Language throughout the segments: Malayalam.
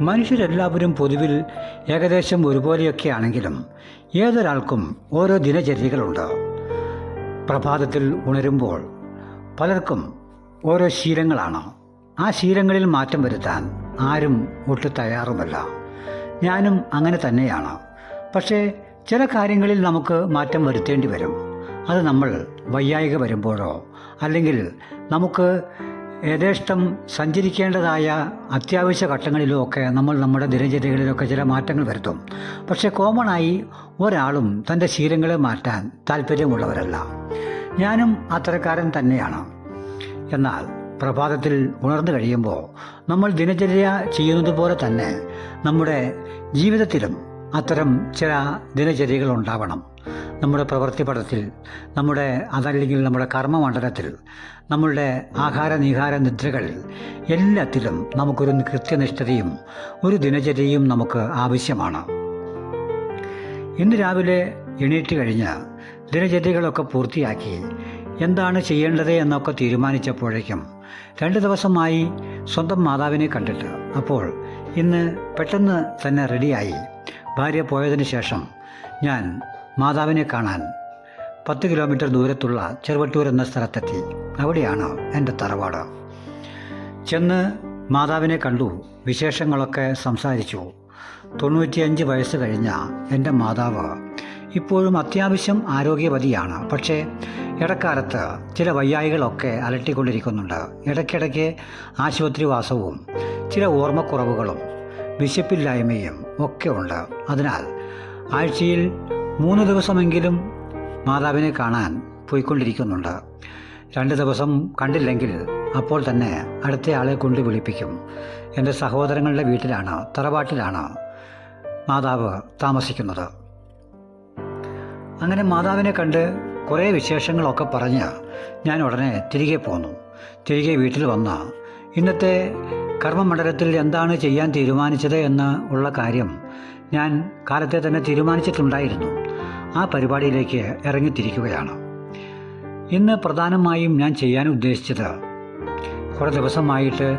മനുഷ്യരെല്ലാവരും പൊതുവിൽ ഏകദേശം ഒരുപോലെയൊക്കെ ആണെങ്കിലും ഏതൊരാൾക്കും ഓരോ ദിനചര്യകളുണ്ട്. പ്രഭാതത്തിൽ ഉണരുമ്പോൾ പലർക്കും ഓരോ ശീലങ്ങളാണ്. ആ ശീലങ്ങളിൽ മാറ്റം വരുത്താൻ ആരും ഒട്ടും തയ്യാറുമല്ല. ഞാനും അങ്ങനെ തന്നെയാണ്. പക്ഷേ ചില കാര്യങ്ങളിൽ നമുക്ക് മാറ്റം വരുത്തേണ്ടി വരും. അത് നമ്മൾ വയ്യായിക വരുമ്പോഴോ അല്ലെങ്കിൽ നമുക്ക് യഥേഷ്ടം സഞ്ചരിക്കേണ്ടതായ അത്യാവശ്യ ഘട്ടങ്ങളിലുമൊക്കെ നമ്മൾ നമ്മുടെ ദിനചര്യകളിലൊക്കെ ചില മാറ്റങ്ങൾ വരുത്തും. പക്ഷേ കോമണായി ഒരാളും തന്റെ ശീലങ്ങളെ മാറ്റാൻ താല്പര്യമുള്ളവരല്ല. ഞാനും അത്തരക്കാരൻ തന്നെയാണ്. എന്നാൽ പ്രഭാതത്തിൽ ഉണർന്നു കഴിയുമ്പോൾ നമ്മൾ ദിനചര്യ ചെയ്യുന്നത് പോലെ തന്നെ നമ്മുടെ ജീവിതത്തിലും അത്തരം ചില ദിനചര്യകൾ ഉണ്ടാവണം. നമ്മുടെ പ്രവൃത്തി പടത്തിൽ നമ്മുടെ അതല്ലെങ്കിൽ നമ്മുടെ കർമ്മമണ്ഡലത്തിൽ നമ്മളുടെ ആഹാര നിഹാര നിദ്രകൾ എല്ലാത്തിലും നമുക്കൊരു കൃത്യനിഷ്ഠതയും ഒരു ദിനചര്യയും നമുക്ക് ആവശ്യമാണ്. ഇന്ന് രാവിലെ എണീറ്റ് കഴിഞ്ഞ് ദിനചര്യകളൊക്കെ പൂർത്തിയാക്കി എന്താണ് ചെയ്യേണ്ടത് എന്നൊക്കെ തീരുമാനിച്ചപ്പോഴേക്കും രണ്ട് ദിവസമായി സ്വന്തം മാതാവിനെ കണ്ടിട്ട് അപ്പോൾ ഇന്ന് പെട്ടെന്ന് തന്നെ റെഡിയായി. ഭാര്യ പോയതിന് ശേഷം ഞാൻ മാതാവിനെ കാണാൻ പത്ത് കിലോമീറ്റർ ദൂരത്തുള്ള ചെറുവട്ടൂർ എന്ന സ്ഥലത്തെത്തി. അവിടെയാണ് എന്റെ തറവാട്. ചെന്ന് മാതാവിനെ കണ്ടു വിശേഷങ്ങളൊക്കെ സംസാരിച്ചു. തൊണ്ണൂറ്റിയഞ്ച് വയസ്സ് കഴിഞ്ഞ എന്റെ മാതാവ് ഇപ്പോഴും അത്യാവശ്യം ആരോഗ്യവതിയാണ്. പക്ഷേ ഇടക്കാലത്ത് ചില വയ്യായികളൊക്കെ അലട്ടിക്കൊണ്ടിരിക്കുന്നുണ്ട്. ഇടയ്ക്കിടയ്ക്ക് ആശുപത്രിവാസവും ചില ഓർമ്മക്കുറവുകളും വിശപ്പില്ലായ്മയും ഒക്കെ ഉണ്ട്. അതിനാൽ ആഴ്ചയിൽ മൂന്ന് ദിവസമെങ്കിലും മാതാവിനെ കാണാൻ പോയിക്കൊണ്ടിരിക്കുന്നുണ്ട്. രണ്ട് ദിവസം കണ്ടില്ലെങ്കിൽ അപ്പോൾ തന്നെ അടുത്തയാളെ കൊണ്ട് വിളിപ്പിക്കും. എന്റെ സഹോദരങ്ങളുടെ വീട്ടിലാണ് തറവാട്ടിലാണ് മാതാവ് താമസിക്കുന്നത്. അങ്ങനെ മാതാവിനെ കണ്ട് കുറേ വിശേഷങ്ങളൊക്കെ പറഞ്ഞ് ഞാൻ ഉടനെ തിരികെ പോന്നു. തിരികെ വീട്ടിൽ വന്ന ഇന്നത്തെ കർമ്മമണ്ഡലത്തിൽ എന്താണ് ചെയ്യാൻ തീരുമാനിച്ചത് എന്ന് ഉള്ള കാര്യം ഞാൻ കാലത്തെ തന്നെ തീരുമാനിച്ചിട്ടുണ്ടായിരുന്നു. ആ പരിപാടിയിലേക്ക് ഇറങ്ങിത്തിരിക്കുകയാണ് ഇന്ന് പ്രധാനമായും ഞാൻ ചെയ്യാൻ ഉദ്ദേശിച്ചത് കുറേ ദിവസമായിട്ട്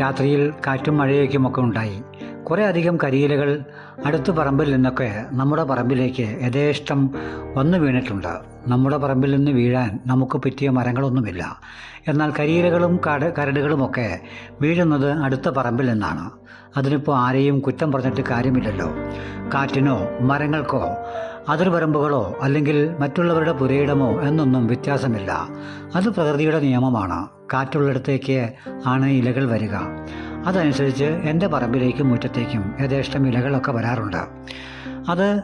രാത്രിയിൽ കാറ്റും മഴയൊക്കെയുമൊക്കെ ഉണ്ടായി. കുറേ അധികം കരിയിലകൾ അടുത്ത പറമ്പിൽ നിന്നൊക്കെ നമ്മുടെ പറമ്പിലേക്ക് യഥേഷ്ടം വന്നു വീണിട്ടുണ്ട്. നമ്മുടെ പറമ്പിൽ നിന്ന് വീഴാൻ നമുക്ക് പറ്റിയ മരങ്ങളൊന്നുമില്ല. എന്നാൽ കരിയിലകളും കട കരടുകളുമൊക്കെ വീഴുന്നത് അടുത്ത പറമ്പിൽ നിന്നാണ്. അതിനിപ്പോൾ ആരെയും കുറ്റം പറഞ്ഞിട്ട് കാര്യമില്ലല്ലോ. കാറ്റിനോ മരങ്ങൾക്കോ അതിർവരമ്പുകളോ അല്ലെങ്കിൽ മറ്റുള്ളവരുടെ പുരയിടമോ എന്നൊന്നും വ്യത്യാസമില്ല. അത് പ്രകൃതിയുടെ നിയമമാണ്. കാറ്റുള്ളിടത്തേക്ക് ആണ് ഇലകൾ വരിക. അതനുസരിച്ച് എന്റെ പറമ്പിലേക്കും മുറ്റത്തേക്കും യഥേഷ്ടം ഇലകളൊക്കെ വരാറുണ്ട്. അത്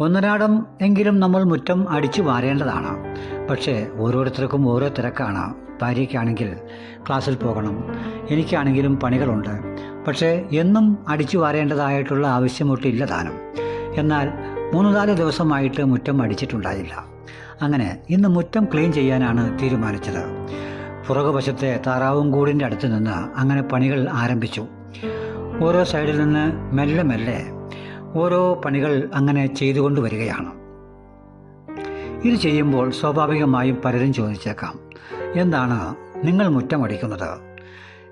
ഒന്നരാടം എങ്കിലും നമ്മൾ മുറ്റം അടിച്ചു വാരേണ്ടതാണ്. പക്ഷേ ഓരോരുത്തർക്കും ഓരോ തിരക്കാണ്. ഭാര്യയ്ക്കാണെങ്കിൽ ക്ലാസ്സിൽ പോകണം. എനിക്കാണെങ്കിലും പണികളുണ്ട്. പക്ഷേ എന്നും അടിച്ചു വാരേണ്ടതായിട്ടുള്ള ആവശ്യമൊട്ടില്ല താനും. എന്നാൽ മൂന്ന് നാല് ദിവസമായിട്ട് മുറ്റം അടിച്ചിട്ടുണ്ടായില്ല. അങ്ങനെ ഇന്ന് മുറ്റം ക്ലീൻ ചെയ്യാനാണ് തീരുമാനിച്ചത്. പുറകുവശത്തെ താറാവും കൂടിന്റെ അടുത്ത് നിന്ന് അങ്ങനെ പണികൾ ആരംഭിച്ചു. ഓരോ സൈഡിൽ നിന്ന് മെല്ലെ മെല്ലെ ഓരോ പണികൾ അങ്ങനെ ചെയ്തുകൊണ്ട് വരികയാണ്. ഇത് ചെയ്യുമ്പോൾ സ്വാഭാവികമായും പലരും ചോദിച്ചേക്കാം എന്താണ് നിങ്ങൾ മുറ്റം അടിക്കുന്നത്?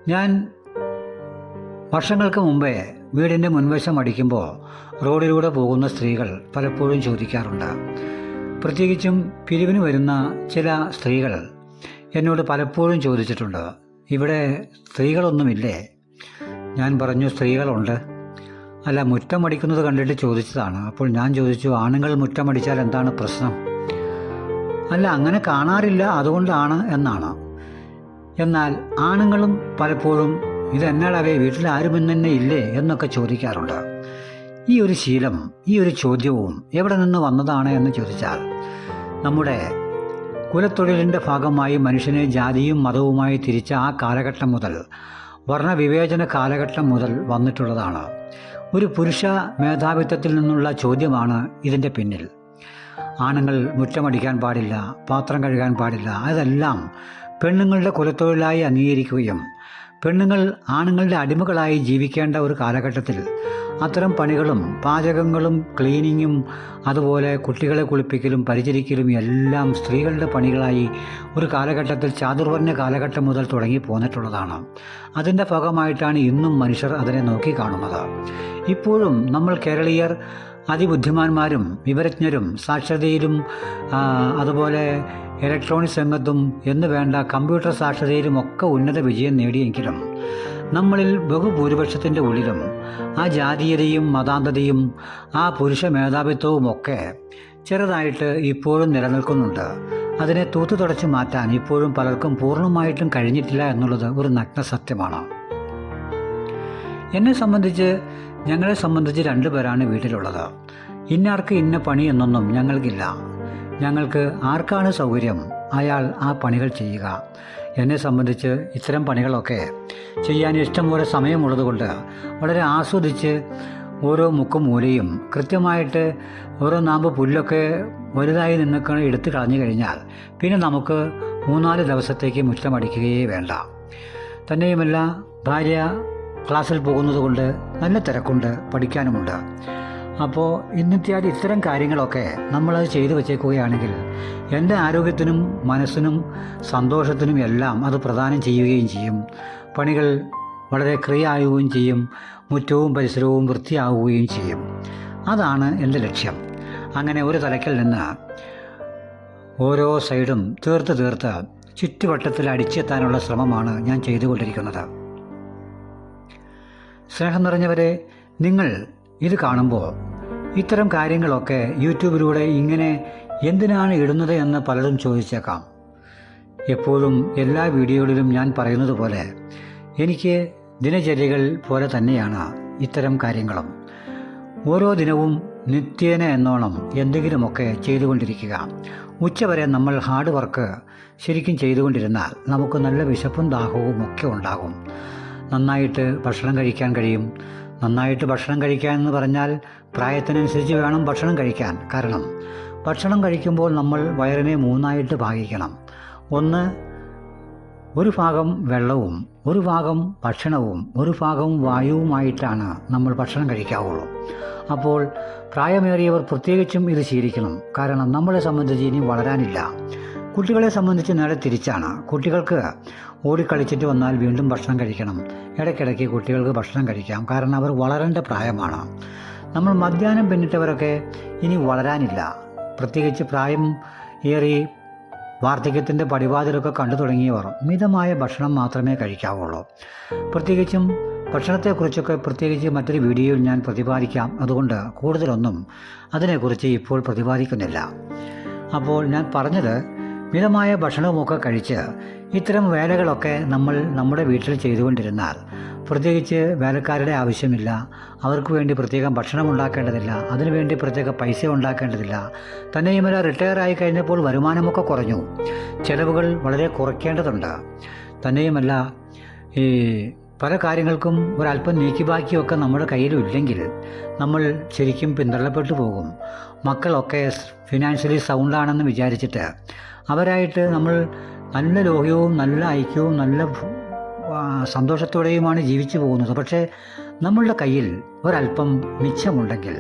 ഞാൻ വർഷങ്ങൾക്ക് മുമ്പേ വീടിന്റെ മുൻവശം അടിക്കുമ്പോൾ റോഡിലൂടെ പോകുന്ന സ്ത്രീകൾ പലപ്പോഴും ചോദിക്കാറുണ്ട്. പ്രത്യേകിച്ചും പിരിവിന് വരുന്ന ചില സ്ത്രീകൾ എന്നോട് പലപ്പോഴും ചോദിച്ചിട്ടുണ്ട് ഇവിടെ സ്ത്രീകളൊന്നുമില്ലേ? ഞാൻ പറഞ്ഞു സ്ത്രീകളുണ്ട്. അല്ല മുറ്റം മുറ്റമടിക്കുന്നത് കണ്ടിട്ട് ചോദിച്ചതാണ്. അപ്പോൾ ഞാൻ ചോദിച്ചു ആണുങ്ങൾ മുറ്റമടിച്ചാൽ എന്താണ് പ്രശ്നം? അല്ല അങ്ങനെ കാണാറില്ല അതുകൊണ്ടാണ് എന്നാണ്. എന്നാൽ ആണുങ്ങളും പലപ്പോഴും ഇതെന്നാടവേ വീട്ടിൽ ആരും തന്നെ ഇല്ലേ എന്നൊക്കെ ചോദിക്കാറുണ്ട്. ഈ ഒരു ശീലം ഈ ഒരു ചോദ്യവും എവിടെ നിന്ന് വന്നതാണ് എന്ന് ചോദിച്ചാൽ നമ്മുടെ കുലത്തൊഴിലിന്റെ ഭാഗമായി മനുഷ്യനെ ജാതിയും മതവുമായി തിരിച്ച ആ കാലഘട്ടം മുതൽ വർണവിവേചന കാലഘട്ടം മുതൽ വന്നിട്ടുള്ളതാണ്. ഒരു പുരുഷ മേധാവിത്വത്തിൽ നിന്നുള്ള ചോദ്യമാണ് ഇതിന്റെ പിന്നിൽ. ആണുങ്ങൾ മുറ്റമടിക്കാൻ പാടില്ല പാത്രം കഴുകാൻ പാടില്ല അതെല്ലാം പെണ്ണുങ്ങളുടെ കുലത്തൊഴിലായി അംഗീകരിക്കുകയും പെണ്ണുങ്ങൾ ആണുങ്ങളുടെ അടിമകളായി ജീവിക്കേണ്ട ഒരു കാലഘട്ടത്തിൽ അത്തരം പണികളും പാചകങ്ങളും ക്ലീനിങ്ങും അതുപോലെ കുട്ടികളെ കുളിപ്പിക്കലും പരിചരിക്കലും എല്ലാം സ്ത്രീകളുടെ പണികളായി ഒരു കാലഘട്ടത്തിൽ ചാതുർവർണ കാലഘട്ടം മുതൽ തുടങ്ങി പോന്നിട്ടുള്ളതാണ്. അതിന്റെ ഭാഗമായിട്ടാണ് ഇന്നും മനുഷ്യർ അതിനെ നോക്കി കാണുന്നത്. ഇപ്പോഴും നമ്മൾ കേരളീയർ അതിബുദ്ധിമാന്മാരും വിവരജ്ഞരും സാക്ഷരതയിലും അതുപോലെ ഇലക്ട്രോണിക്സ് രംഗത്തും എന്ന് വേണ്ട കമ്പ്യൂട്ടർ സാക്ഷരതയിലും ഒക്കെ ഉന്നത വിജയം നേടിയെങ്കിലും നമ്മളിൽ ബഹുഭൂരിപക്ഷത്തിന്റെ ഉള്ളിലും ആ ജാതീയതയും മതാന്തതയും ആ പുരുഷ മേധാവിത്വവും ഒക്കെ ചെറുതായിട്ട് ഇപ്പോഴും നിലനിൽക്കുന്നുണ്ട്. അതിനെ തൂത്തു തുടച്ച് മാറ്റാൻ ഇപ്പോഴും പലർക്കും പൂർണമായിട്ടും കഴിഞ്ഞിട്ടില്ല എന്നുള്ളത് ഒരു നഗ്ന സത്യമാണ്. എന്നെ സംബന്ധിച്ച് ഞങ്ങളെ സംബന്ധിച്ച് രണ്ടുപേരാണ് വീട്ടിലുള്ളത്. ഇന്നാർക്ക് ഇന്ന പണി എന്നൊന്നും ഞങ്ങൾക്കില്ല. ഞങ്ങൾക്ക് ആർക്കാണ് സൗകര്യം? അയാൾ ആ പണികൾ ചെയ്യുക. എന്നെ സംബന്ധിച്ച് ഇത്തരം പണികളൊക്കെ ചെയ്യാൻ ഇഷ്ടം ഇഷ്ടംപോലെ സമയമുള്ളതുകൊണ്ട് വളരെ ആസ്വദിച്ച് ഓരോ മുക്കും മൂലയും കൃത്യമായിട്ട് ഓരോ നാമ്പ് പുല്ലൊക്കെ വലുതായി നിന്നൊക്കെ എടുത്തു കളഞ്ഞു കഴിഞ്ഞാൽ പിന്നെ നമുക്ക് മൂന്നാൽ ദിവസത്തേക്ക് മുറ്റമടിക്കുകയേ വേണ്ട. തന്നെയുമല്ല ഭാര്യ ക്ലാസ്സിൽ പോകുന്നത് കൊണ്ട് നല്ല തിരക്കുണ്ട് പഠിക്കാനുമുണ്ട്. അപ്പോൾ ഇന്നിത്യാദി ഇത്തരം കാര്യങ്ങളൊക്കെ നമ്മളത് ചെയ്തു വച്ചേക്കുകയാണെങ്കിൽ എന്റെ ആരോഗ്യത്തിനും മനസ്സിനും സന്തോഷത്തിനും എല്ലാം അത് പ്രദാനം ചെയ്യുകയും ചെയ്യും. പണികൾ വളരെ ക്രിയാവുകയും ചെയ്യും. മുറ്റവും പരിസരവും വൃത്തിയാവുകയും ചെയ്യും. അതാണ് എന്റെ ലക്ഷ്യം. അങ്ങനെ ഒരു തലയ്ക്കൽ നിന്ന് ഓരോ സൈഡും തീർത്ത് തീർത്ത് ചുറ്റുവട്ടത്തിൽ അടിച്ചെത്താനുള്ള ശ്രമമാണ് ഞാൻ ചെയ്തുകൊണ്ടിരിക്കുന്നത്. സ്നേഹം നിറഞ്ഞവരെ നിങ്ങൾ ഇത് കാണുമ്പോൾ ഇത്തരം കാര്യങ്ങളൊക്കെ യൂട്യൂബിലൂടെ ഇങ്ങനെ എന്തിനാണ് ഇടുന്നത് എന്ന് പലരും ചോദിച്ചേക്കാം. എപ്പോഴും എല്ലാ വീഡിയോകളിലും ഞാൻ പറയുന്നത് പോലെ എനിക്ക് ദിനചര്യകൾ പോലെ തന്നെയാണ് ഇത്തരം കാര്യങ്ങളും. ഓരോ ദിനവും നിത്യേന എന്നോണം എന്തെങ്കിലുമൊക്കെ ചെയ്തുകൊണ്ടിരിക്കുക. ഉച്ചവരെ നമ്മൾ ഹാർഡ് വർക്ക് ശരിക്കും ചെയ്തുകൊണ്ടിരുന്നാൽ നമുക്ക് നല്ല വിശപ്പും ദാഹവും ഒക്കെ ഉണ്ടാകും. നന്നായിട്ട് ഭക്ഷണം കഴിക്കാൻ കഴിയും. നന്നായിട്ട് ഭക്ഷണം കഴിക്കാൻ എന്ന് പറഞ്ഞാൽ പ്രായത്തിനനുസരിച്ച് വേണം ഭക്ഷണം കഴിക്കാൻ. കാരണം ഭക്ഷണം കഴിക്കുമ്പോൾ നമ്മൾ വയറിനെ മൂന്നായിട്ട് ഭാഗിക്കണം. ഒന്ന് ഒരു ഭാഗം വെള്ളവും ഒരു ഭാഗം ഭക്ഷണവും ഒരു ഭാഗം വായുവുമായിട്ടാണ് നമ്മൾ ഭക്ഷണം കഴിക്കാവുള്ളൂ. അപ്പോൾ പ്രായമേറിയവർ പ്രത്യേകിച്ചും ഇത് ശീലിക്കണം. കാരണം നമ്മളെ സംബന്ധിച്ച് ഇനി വളരാനില്ല. കുട്ടികളെ സംബന്ധിച്ച് നേരെ തിരിച്ചാണ്. കുട്ടികൾക്ക് ഓടിക്കളിച്ചിട്ട് വന്നാൽ വീണ്ടും ഭക്ഷണം കഴിക്കണം. ഇടയ്ക്കിടയ്ക്ക് കുട്ടികൾക്ക് ഭക്ഷണം കഴിക്കാം. കാരണം അവർ വളരേണ്ട പ്രായമാണ്. നമ്മൾ മധ്യാഹ്നം പിന്നിട്ടവരൊക്കെ ഇനി വളരാനില്ല. പ്രത്യേകിച്ച് പ്രായം ഏറി വാർദ്ധക്യത്തിന്റെ പടിവാതിലൊക്കെ കണ്ടു തുടങ്ങിയവർ മിതമായ ഭക്ഷണം മാത്രമേ കഴിക്കാവുള്ളൂ. പ്രത്യേകിച്ചും ഭക്ഷണത്തെക്കുറിച്ചൊക്കെ പ്രത്യേകിച്ച് മറ്റൊരു വീഡിയോയിൽ ഞാൻ പ്രതിപാദിക്കാം. അതുകൊണ്ട് കൂടുതലൊന്നും അതിനെക്കുറിച്ച് ഇപ്പോൾ പ്രതിപാദിക്കുന്നില്ല. അപ്പോൾ ഞാൻ പറഞ്ഞത് മിതമായ ഭക്ഷണവുമൊക്കെ കഴിച്ച് ഇത്തരം വേലകളൊക്കെ നമ്മൾ നമ്മുടെ വീട്ടിൽ ചെയ്തുകൊണ്ടിരുന്നാൽ പ്രത്യേകിച്ച് വേലക്കാരുടെ ആവശ്യമില്ല അവർക്ക് വേണ്ടി പ്രത്യേകം ഭക്ഷണം ഉണ്ടാക്കേണ്ടതില്ല അതിനുവേണ്ടി പ്രത്യേക പൈസ ഉണ്ടാക്കേണ്ടതില്ല തന്നെയുമല്ല റിട്ടയർ ആയി കഴിഞ്ഞപ്പോൾ വരുമാനമൊക്കെ കുറഞ്ഞു. ചിലവുകൾ വളരെ കുറയ്ക്കേണ്ടതുണ്ട്. തന്നെയുമല്ല ഈ പല കാര്യങ്ങൾക്കും ഒരല്പം നീക്കി ബാക്കിയൊക്കെ നമ്മുടെ കയ്യിലില്ലെങ്കിൽ നമ്മൾ ശരിക്കും പിന്തള്ളപ്പെട്ടു പോകും. മക്കളൊക്കെ ഫിനാൻഷ്യലി സൗണ്ടാണെന്ന് വിചാരിച്ചിട്ട് അവരായിട്ട് നമ്മൾ നല്ല ലോഹ്യവും നല്ല ഐക്യവും നല്ല സന്തോഷത്തോടെയുമാണ് ജീവിച്ചു പോകുന്നത്. പക്ഷേ നമ്മളുടെ കയ്യിൽ ഒരല്പം മിച്ചമുണ്ടെങ്കിൽ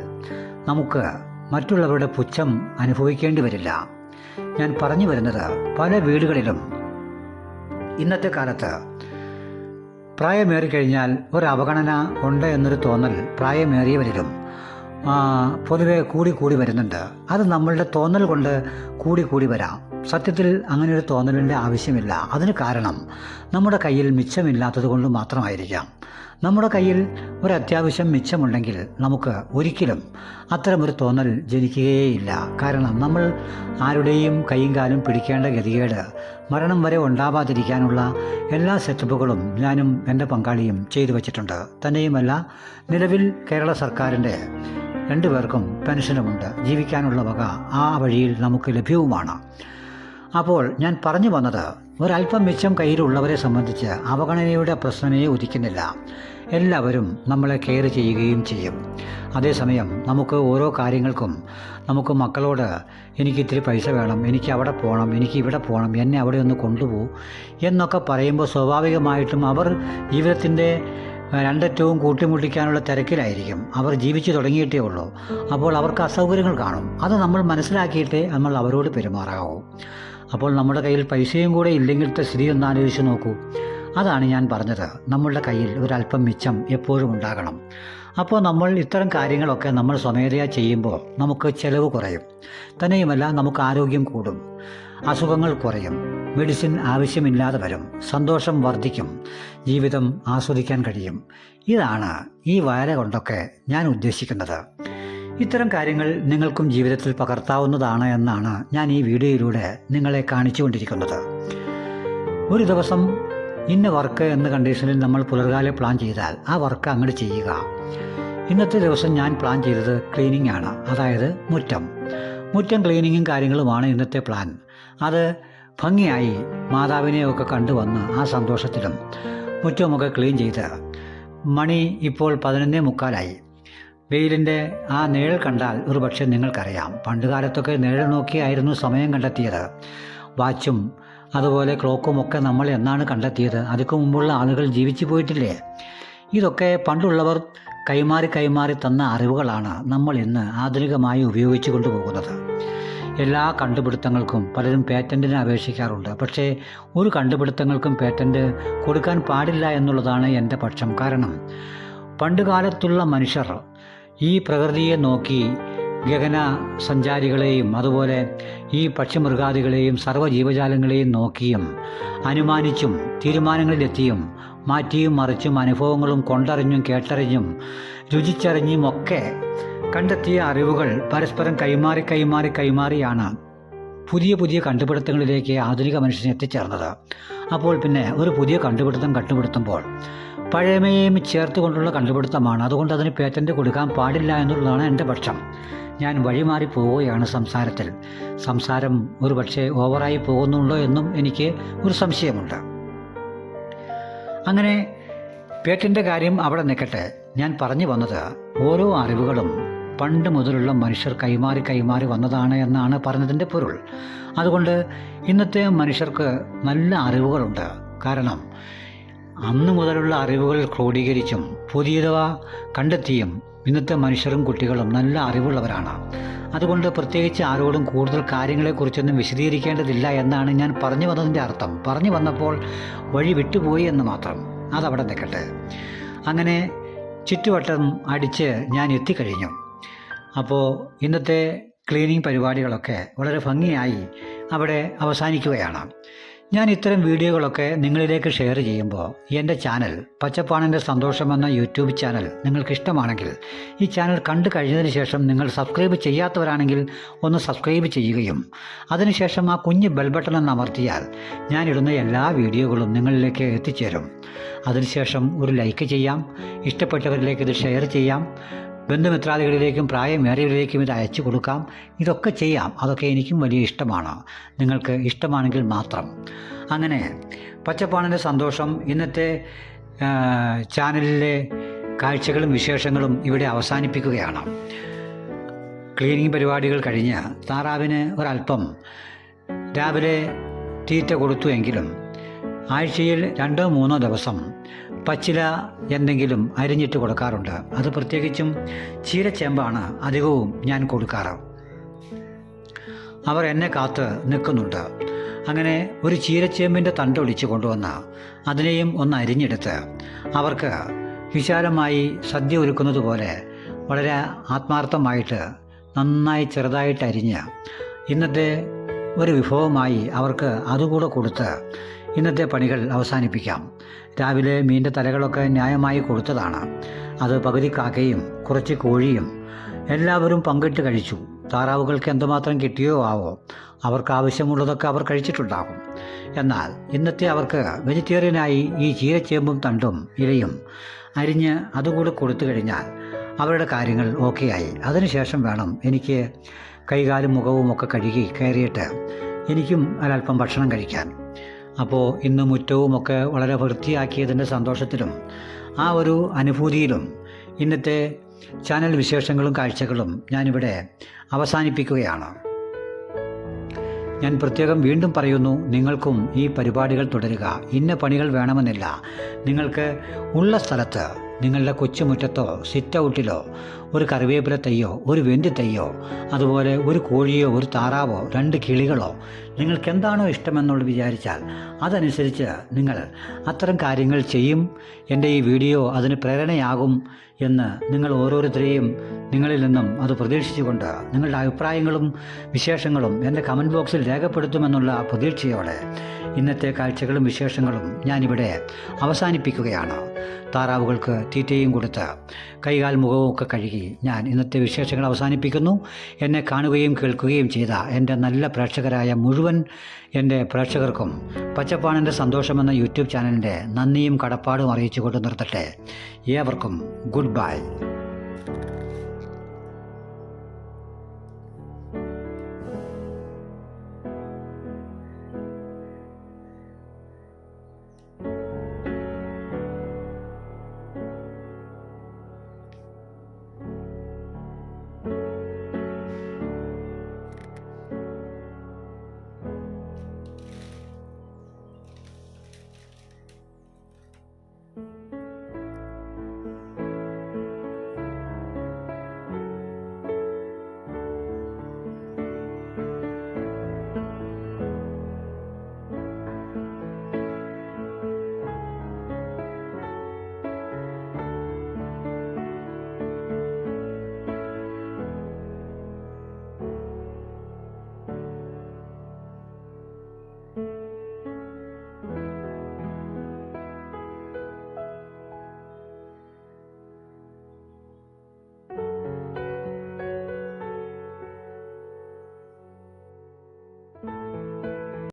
നമുക്ക് മറ്റുള്ളവരുടെ പുച്ഛം അനുഭവിക്കേണ്ടി വരില്ല. ഞാൻ പറഞ്ഞു വരുന്നത് പല വീടുകളിലും ഇന്നത്തെ കാലത്ത് പ്രായമേറിക്കഴിഞ്ഞാൽ ഒരു അവഗണന ഉണ്ട് എന്നൊരു തോന്നൽ പ്രായമേറിയവരിലും പൊതുവെ കൂടി കൂടി വരുന്നുണ്ട്. അത് നമ്മളുടെ തോന്നൽ കൊണ്ട് കൂടി കൂടി വരാം. സത്യത്തിൽ അങ്ങനെ ഒരു തോന്നലിന്റെ ആവശ്യമില്ല. അതിന് കാരണം നമ്മുടെ കയ്യിൽ മിച്ചമില്ലാത്തത് കൊണ്ട് മാത്രമായിരിക്കാം. നമ്മുടെ കയ്യിൽ ഒരു അത്യാവശ്യം മിച്ചമുണ്ടെങ്കിൽ നമുക്ക് ഒരിക്കലും അത്തരമൊരു തോന്നൽ ജനിക്കുകയേയില്ല. കാരണം നമ്മൾ ആരുടെയും കൈയും കാലും പിടിക്കേണ്ട ഗതികേട് മരണം വരെ ഉണ്ടാവാതിരിക്കാനുള്ള എല്ലാ സെറ്റപ്പുകളും ഞാനും എന്റെ പങ്കാളിയും ചെയ്തു വച്ചിട്ടുണ്ട്. തന്നെയുമല്ല നിലവിൽ കേരള സർക്കാരിന്റെ രണ്ടുപേർക്കും പെൻഷനുമുണ്ട്. ജീവിക്കാനുള്ള വക ആ വഴിയിൽ നമുക്ക് ലഭ്യവുമാണ്. അപ്പോൾ ഞാൻ പറഞ്ഞു വന്നത് ഒരല്പം മിച്ചം കയ്യിലുള്ളവരെ സംബന്ധിച്ച് അവഗണനയുടെ പ്രശ്നമേ ഉദിക്കുന്നില്ല. എല്ലാവരും നമ്മളെ കെയർ ചെയ്യുകയും ചെയ്യും. അതേസമയം നമുക്ക് ഓരോ കാര്യങ്ങൾക്കും നമുക്ക് മക്കളോട് എനിക്ക് ഇത്തിരി പൈസ വേണം എനിക്ക് അവിടെ പോകണം എനിക്ക് ഇവിടെ പോകണം എന്നെ അവിടെ ഒന്ന് കൊണ്ടുപോകൂ എന്നൊക്കെ പറയുമ്പോൾ സ്വാഭാവികമായിട്ടും അവർ ജീവിതത്തിന്റെ രണ്ടറ്റവും കൂട്ടിമുട്ടിക്കാനുള്ള തിരക്കിലായിരിക്കും. അവർ ജീവിച്ചു തുടങ്ങിയിട്ടേ ഉള്ളൂ. അപ്പോൾ അവർക്ക് അസൗകര്യങ്ങൾ കാണും. അത് നമ്മൾ മനസ്സിലാക്കിയിട്ടേ നമ്മൾ അവരോട് പെരുമാറാവൂ. അപ്പോൾ നമ്മുടെ കയ്യിൽ പൈസയും കൂടെ ഇല്ലെങ്കിലത്തെ സ്ഥിതി ഒന്ന് ആലോചിച്ച് നോക്കൂ. അതാണ് ഞാൻ പറഞ്ഞത്. നമ്മളുടെ കയ്യിൽ ഒരല്പം മിച്ചം എപ്പോഴും ഉണ്ടാകണം. അപ്പോൾ നമ്മൾ ഇത്തരം കാര്യങ്ങളൊക്കെ നമ്മൾ സ്വമേധയാ ചെയ്യുമ്പോൾ നമുക്ക് ചിലവ് കുറയും. തന്നെയുമല്ല നമുക്ക് ആരോഗ്യം കൂടും. അസുഖങ്ങൾ കുറയും. മെഡിസിൻ ആവശ്യമില്ലാതെ വരും. സന്തോഷം വർദ്ധിക്കും. ജീവിതം ആസ്വദിക്കാൻ കഴിയും. ഇതാണ് ഈ വയറ കൊണ്ടൊക്കെ ഞാൻ ഉദ്ദേശിക്കുന്നത്. ഇത്തരം കാര്യങ്ങൾ നിങ്ങൾക്കും ജീവിതത്തിൽ പകർത്താവുന്നതാണ് എന്നാണ് ഞാൻ ഈ വീഡിയോയിലൂടെ നിങ്ങളെ കാണിച്ചുകൊണ്ടിരിക്കുന്നത്. ഒരു ദിവസം ഇന്ന വർക്ക് എന്ന കണ്ടീഷനിൽ നമ്മൾ പുലർകാലെ പ്ലാൻ ചെയ്താൽ ആ വർക്ക് അങ്ങോട്ട് ചെയ്യുക. ഇന്നത്തെ ദിവസം ഞാൻ പ്ലാൻ ചെയ്തത് ക്ലീനിങ് ആണ് അതായത് മുറ്റം. മുറ്റം ക്ലീനിങ്ങും കാര്യങ്ങളുമാണ് ഇന്നത്തെ പ്ലാൻ. അത് ഭംഗിയായി മാതാവിനെയൊക്കെ കണ്ടുവന്ന് ആ സന്തോഷത്തിലും മുറ്റമൊക്കെ ക്ലീൻ ചെയ്ത് മണി ഇപ്പോൾ പതിനൊന്നേ മുക്കാലായി. വെയിലിന്റെ ആ നിഴൽ കണ്ടാൽ ഒരു പക്ഷേ നിങ്ങൾക്കറിയാം. പണ്ടുകാലത്തൊക്കെ നിഴൽ നോക്കിയായിരുന്നു സമയം കണ്ടെത്തിയത്. വാച്ചും അതുപോലെ ക്ലോക്കും ഒക്കെ നമ്മൾ എന്നാണ് കണ്ടെത്തിയത്? അതിക്ക് മുമ്പുള്ള ആളുകൾ ജീവിച്ചു പോയിട്ടില്ലേ? ഇതൊക്കെ പണ്ടുള്ളവർ കൈമാറി കൈമാറി തന്ന അറിവുകളാണ് നമ്മൾ ഇന്ന് ആധുനികമായി ഉപയോഗിച്ചു കൊണ്ടുപോകുന്നത്. എല്ലാ കണ്ടുപിടുത്തങ്ങൾക്കും പലരും പേറ്റന്റിന് അപേക്ഷിക്കാറുണ്ട്. പക്ഷേ ഒരു കണ്ടുപിടുത്തങ്ങൾക്കും പേറ്റന്റ് കൊടുക്കാൻ പാടില്ല എന്നുള്ളതാണ് എന്റെ പക്ഷം കാരണം. പണ്ടുകാലത്തുള്ള മനുഷ്യർ ഈ പ്രകൃതിയെ നോക്കി ഗഗന സഞ്ചാരികളെയും അതുപോലെ ഈ പക്ഷിമൃഗാദികളെയും സർവജീവജാലങ്ങളെയും നോക്കിയും അനുമാനിച്ചും തീരുമാനങ്ങളിലെത്തിയും മാറ്റിയും മറിച്ചും അനുഭവങ്ങളും കൊണ്ടറിഞ്ഞും കേട്ടറിഞ്ഞും രുചിച്ചറിഞ്ഞും ഒക്കെ കണ്ടെത്തിയ അറിവുകൾ പരസ്പരം കൈമാറി കൈമാറി കൈമാറിയാണ് പുതിയ പുതിയ കണ്ടുപിടുത്തങ്ങളിലേക്ക് ആധുനിക മനുഷ്യൻ എത്തിച്ചേർന്നത്. അപ്പോൾ പിന്നെ ഒരു പുതിയ കണ്ടുപിടുത്തം കണ്ടുപിടുത്തുമ്പോൾ പഴമയും ചേർത്ത് കൊണ്ടുള്ള കണ്ടുപിടുത്തമാണ്. അതുകൊണ്ട് അതിന് പേറ്റന്റ് കൊടുക്കാൻ പാടില്ല എന്നുള്ളതാണ് എന്റെ പക്ഷം. ഞാൻ വഴിമാറി പോവുകയാണ് സംസാരത്തിൽ. സംസാരം ഒരു പക്ഷേ ഓവറായി പോകുന്നുണ്ടോ എന്നും എനിക്ക് ഒരു സംശയമുണ്ട്. അങ്ങനെ പേറ്റന്റെ കാര്യം അവിടെ നിൽക്കട്ടെ. ഞാൻ പറഞ്ഞു വന്നത് ഓരോ അറിവുകളും പണ്ട് മുതലുള്ള മനുഷ്യർ കൈമാറി കൈമാറി വന്നതാണ് എന്നാണ് പറഞ്ഞതിന്റെ പൊരുൾ. അതുകൊണ്ട് ഇന്നത്തെ മനുഷ്യർക്ക് നല്ല അറിവുകളുണ്ട്. കാരണം അന്ന് മുതലുള്ള അറിവുകൾ ക്രോഡീകരിച്ചും പുതിയവ കണ്ടെത്തിയും ഇന്നത്തെ മനുഷ്യരും കുട്ടികളും നല്ല അറിവുള്ളവരാണ്. അതുകൊണ്ട് പ്രത്യേകിച്ച് ആരോടും കൂടുതൽ കാര്യങ്ങളെക്കുറിച്ചൊന്നും വിശദീകരിക്കേണ്ടതില്ല എന്നാണ് ഞാൻ പറഞ്ഞു വന്നതിന്റെ അർത്ഥം. പറഞ്ഞു വന്നപ്പോൾ വഴി വിട്ടുപോയി എന്ന് മാത്രം. അതവിടെ നിൽക്കട്ടെ. അങ്ങനെ ചുറ്റുവട്ടം അടിച്ച് ഞാൻ എത്തിക്കഴിഞ്ഞു. അപ്പോൾ ഇന്നത്തെ ക്ലീനിങ് പരിപാടികളൊക്കെ വളരെ ഭംഗിയായി അവിടെ അവസാനിക്കുകയാണ്. ഞാൻ ഇത്തരം വീഡിയോകളൊക്കെ നിങ്ങളിലേക്ക് ഷെയർ ചെയ്യുമ്പോൾ എന്റെ ചാനൽ പച്ചപ്പാണിന്റെ സന്തോഷം എന്ന യൂട്യൂബ് ചാനൽ നിങ്ങൾക്ക് ഇഷ്ടമാണെങ്കിൽ ഈ ചാനൽ കണ്ടു കഴിഞ്ഞതിന് ശേഷം നിങ്ങൾ സബ്സ്ക്രൈബ് ചെയ്യാത്തവരാണെങ്കിൽ ഒന്ന് സബ്സ്ക്രൈബ് ചെയ്യുകയും അതിനുശേഷം ആ കുഞ്ഞ് ബെൽ ബട്ടൺ എന്ന് അമർത്തിയാൽ ഞാനിടുന്ന എല്ലാ വീഡിയോകളും നിങ്ങളിലേക്ക് എത്തിച്ചേരും. അതിനുശേഷം ഒരു ലൈക്ക് ചെയ്യാം. ഇഷ്ടപ്പെട്ടവരിലേക്ക് ഇത് ഷെയർ ചെയ്യാം. ബന്ധുമിത്രാദികളിലേക്കും പ്രായമേറിയവരിലേക്കും ഇത് അയച്ചു കൊടുക്കാം. ഇതൊക്കെ ചെയ്യാം. അതൊക്കെ എനിക്കും വലിയ ഇഷ്ടമാണ്. നിങ്ങൾക്ക് ഇഷ്ടമാണെങ്കിൽ മാത്രം. അങ്ങനെ പച്ചപ്പാണിന്റെ സന്തോഷം ഇന്നത്തെ ചാനലിലെ കാഴ്ചകളും വിശേഷങ്ങളും ഇവിടെ അവസാനിപ്പിക്കുകയാണ്. ക്ലീനിങ് പരിപാടികൾ കഴിഞ്ഞ് താറാവിന് ഒരല്പം രാവിലെ തീറ്റ കൊടുത്തു എങ്കിലും ആഴ്ചയിൽ രണ്ടോ മൂന്നോ ദിവസം പച്ചില എന്തെങ്കിലും അരിഞ്ഞിട്ട് കൊടുക്കാറുണ്ട്. അത് പ്രത്യേകിച്ചും ചീരച്ചേമ്പാണ് അധികവും ഞാൻ കൊടുക്കാറ്. അവർ എന്നെ കാത്ത് നിൽക്കുന്നുണ്ട്. അങ്ങനെ ഒരു ചീരച്ചേമ്പിന്റെ തണ്ടൊടിച്ച് കൊണ്ടുവന്ന് അതിനെയും ഒന്ന് അരിഞ്ഞെടുത്ത് അവർക്ക് വിശാലമായി സദ്യ ഒരുക്കുന്നത് പോലെ വളരെ ആത്മാർത്ഥമായിട്ട് നന്നായി ചെറുതായിട്ട് അരിഞ്ഞ് ഇന്നത്തെ ഒരു വിഭവമായി അവർക്ക് അതുകൂടെ കൊടുത്ത് ഇന്നത്തെ പണികൾ അവസാനിപ്പിക്കാം. രാവിലെ മീന്റെ തലകളൊക്കെ ന്യായമായി കൊടുത്തതാണ്. അത് പകുതി കാക്കയും കുറച്ച് കോഴിയും എല്ലാവരും പങ്കിട്ട് കഴിച്ചു. താറാവുകൾക്ക് എന്തുമാത്രം കിട്ടിയോ ആവോ അവർക്ക് ആവശ്യമുള്ളതൊക്കെ അവർ കഴിച്ചിട്ടുണ്ടാകും. എന്നാൽ ഇന്നത്തെ അവർക്ക് വെജിറ്റേറിയനായി ഈ ചീരച്ചേമ്പും തണ്ടും ഇലയും അരിഞ്ഞ് അതുകൂടെ കൊടുത്തു കഴിഞ്ഞാൽ അവരുടെ കാര്യങ്ങൾ ഓക്കെയായി. അതിനുശേഷം വേണം എനിക്ക് കൈകാലും മുഖവും ഒക്കെ കഴുകി കയറിയിട്ട് എനിക്കും ഒരല്പം ഭക്ഷണം കഴിക്കാൻ. അപ്പോൾ ഇന്ന് മുറ്റവുമൊക്കെ വളരെ വൃത്തിയാക്കിയതിന്റെ സന്തോഷത്തിലും ആ ഒരു അനുഭൂതിയിലും ഇന്നത്തെ ചാനൽ വിശേഷങ്ങളും കാഴ്ചകളും ഞാനിവിടെ അവസാനിപ്പിക്കുകയാണ്. ഞാൻ പ്രത്യേകം വീണ്ടും പറയുന്നു നിങ്ങൾക്കും ഈ പരിപാടികൾ തുടരുക. ഇന്ന പണികൾ വേണമെന്നില്ല. നിങ്ങൾക്ക് ഉള്ള സ്ഥലത്ത് നിങ്ങളുടെ കൊച്ചുമുറ്റത്തോ സിറ്റ് ഔട്ടിലോ ഒരു കറിവേപ്പില തൈയോ ഒരു വെന്തി തൈയോ അതുപോലെ ഒരു കോഴിയോ ഒരു താറാവോ രണ്ട് കിളികളോ നിങ്ങൾക്ക് എന്താണോ ഇഷ്ടമെന്നുള്ളത് വിചാരിച്ചാൽ അതനുസരിച്ച് നിങ്ങൾ അത്തരം കാര്യങ്ങൾ ചെയ്യും. എന്റെ ഈ വീഡിയോ അതിന് പ്രേരണയാകും എന്ന് നിങ്ങൾ ഓരോരുത്തരെയും നിങ്ങളിൽ നിന്നും അത് പ്രതീക്ഷിച്ചുകൊണ്ട് നിങ്ങളുടെ അഭിപ്രായങ്ങളും വിശേഷങ്ങളും എന്റെ കമന്റ് ബോക്സിൽ രേഖപ്പെടുത്തുമെന്നുള്ള പ്രതീക്ഷയോടെ ഇന്നത്തെ കാഴ്ചകളും വിശേഷങ്ങളും ഞാനിവിടെ അവസാനിപ്പിക്കുകയാണ്. താറാവുകൾക്ക് തീറ്റയും കൊടുത്ത് കൈകാൽ മുഖവും ഒക്കെ കഴുകി ഞാൻ ഇന്നത്തെ വിശേഷങ്ങൾ അവസാനിപ്പിക്കുന്നു. എന്നെ കാണുകയും കേൾക്കുകയും ചെയ്ത എന്റെ നല്ല പ്രേക്ഷകരായ മുഴുവൻ എന്റെ പ്രേക്ഷകർക്കും പച്ചപ്പാണിന്റെ സന്തോഷമെന്ന യൂട്യൂബ് ചാനലിന്റെ നന്ദിയും കടപ്പാടും അറിയിച്ചുകൊണ്ട് നിർത്തട്ടെ. ഏവർക്കും ഗുഡ് ബൈ.